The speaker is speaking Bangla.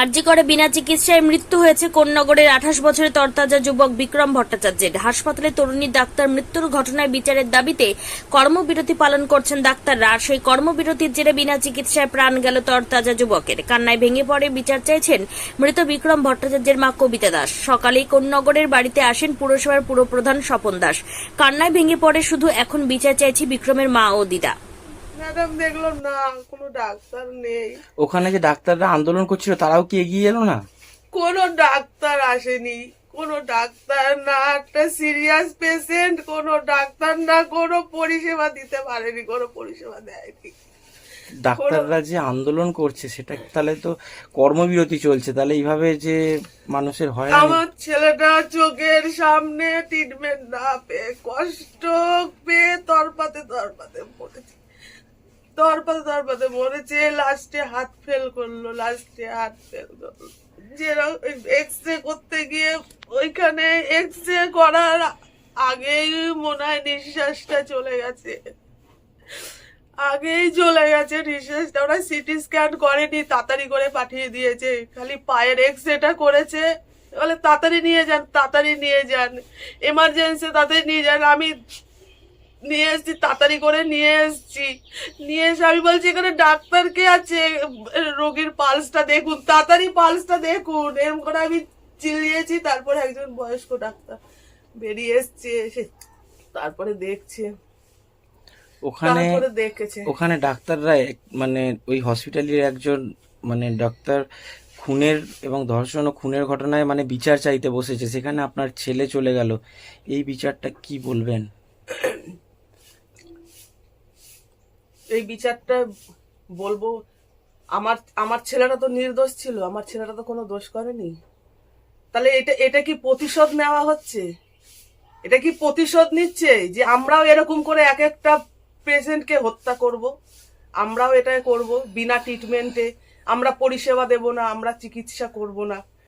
আরজি করে বিনা চিকিৎসায় মৃত্যু হয়েছে কোন্নগরের আঠাশ বছরের তরতাজা যুবক বিক্রম ভট্টাচার্যের। হাসপাতালে তরুণী ডাক্তার মৃত্যুর ঘটনায় বিচারের দাবিতে কর্মবিরতি পালন করছেন ডাক্তাররা। আর সেই কর্মবিরতির জেরে বিনা চিকিৎসায় প্রাণ গেল তরতাজা যুবকের। কান্নায় ভেঙে পড়ে বিচার চাইছেন মৃত বিক্রম ভট্টাচার্যের মা কবিতা দাস। সকালেই কোন্নগরের বাড়িতে আসেন পুরসভার পুরপ্রধান স্বপন দাস। কান্নায় ভেঙে পড়ে শুধু এখন বিচার চাইছি বিক্রমের মা ও দিদা। ম্যাডাম দেখল না কোনো ডাক্তার নেই। ওখানে যে ডাক্তাররা আন্দোলন করছিল তারাও কি এগিয়ে এলো না? কোনো ডাক্তার আসেনি কোনো ডাক্তার না একটা সিরিয়াস পেশেন্ট কোনো ডাক্তার না কোনো পরিষেবা দিতে পারেনি কোনো পরিষেবা দেয়নি। ডাক্তাররা যে আন্দোলন করছে সেটা তাহলে তো কর্মবিরতি চলছে তাহলে এইভাবে যে মানুষের হয় আমার ছেলেটা চোখের সামনে ট্রিটমেন্ট না পেয়ে কষ্ট পেয়ে তরপাতে তরপাতে মরেছে তরপাতে তরপাতে মরেছে লাস্টে হাত ফেল করল লাস্টে হাত ফেল করল। যেরকম এক্স রে করতে গিয়ে ওইখানে এক্স রে করার আগেই মনে হয় নিঃশ্বাসটা চলে গেছে। আগেই চলে গেছে নিঃশ্বাসটা। ওরা সিটি স্ক্যান করেনি, তাড়াতাড়ি করে পাঠিয়ে দিয়েছে। খালি পায়ের এক্স রেটা করেছে। বলে, তাড়াতাড়ি নিয়ে যান, তাড়াতাড়ি নিয়ে যান। এমার্জেন্সি তাড়াতাড়ি নিয়ে যান। আমি নিয়ে এসছি তাড়াতাড়ি করে নিয়ে এসছি। নিয়ে এসে আমি বলছি এখানে ডাক্তার কে আছে? রোগীর পালসটা দেখুন তাড়াতাড়ি পালসটা দেখুন। এরকম করে আমি চিল্লিয়েছি তারপরে একজন বয়স্ক ডাক্তার বেরিয়ে এসছে এসে তারপরে দেখছে। ওখানে দেখেছে। ওখানে ডাক্তাররা মানে ওই হসপিটালের একজন মানে ডাক্তার খুনের এবং ধর্ষণ ও খুনের ঘটনায় মানে বিচার চাইতে বসেছে। সেখানে আপনার ছেলে চলে গেল। এই বিচারটা কি বলবেন? এই বিচারটা বলব, আমার আমার ছেলেটা তো নির্দোষ ছিল, আমার ছেলেটা তো কোনো দোষ করেনি। তাহলে এটা এটা কি প্রতিশোধ নেওয়া হচ্ছে? এটা কি প্রতিশোধ নিচ্ছে যে আমরাও এরকম করে এক একটা পেশেন্টকে হত্যা করব? আমরাও এটা করব বিনা ট্রিটমেন্টে আমরা পরিষেবা দেব না, আমরা চিকিৎসা করব না।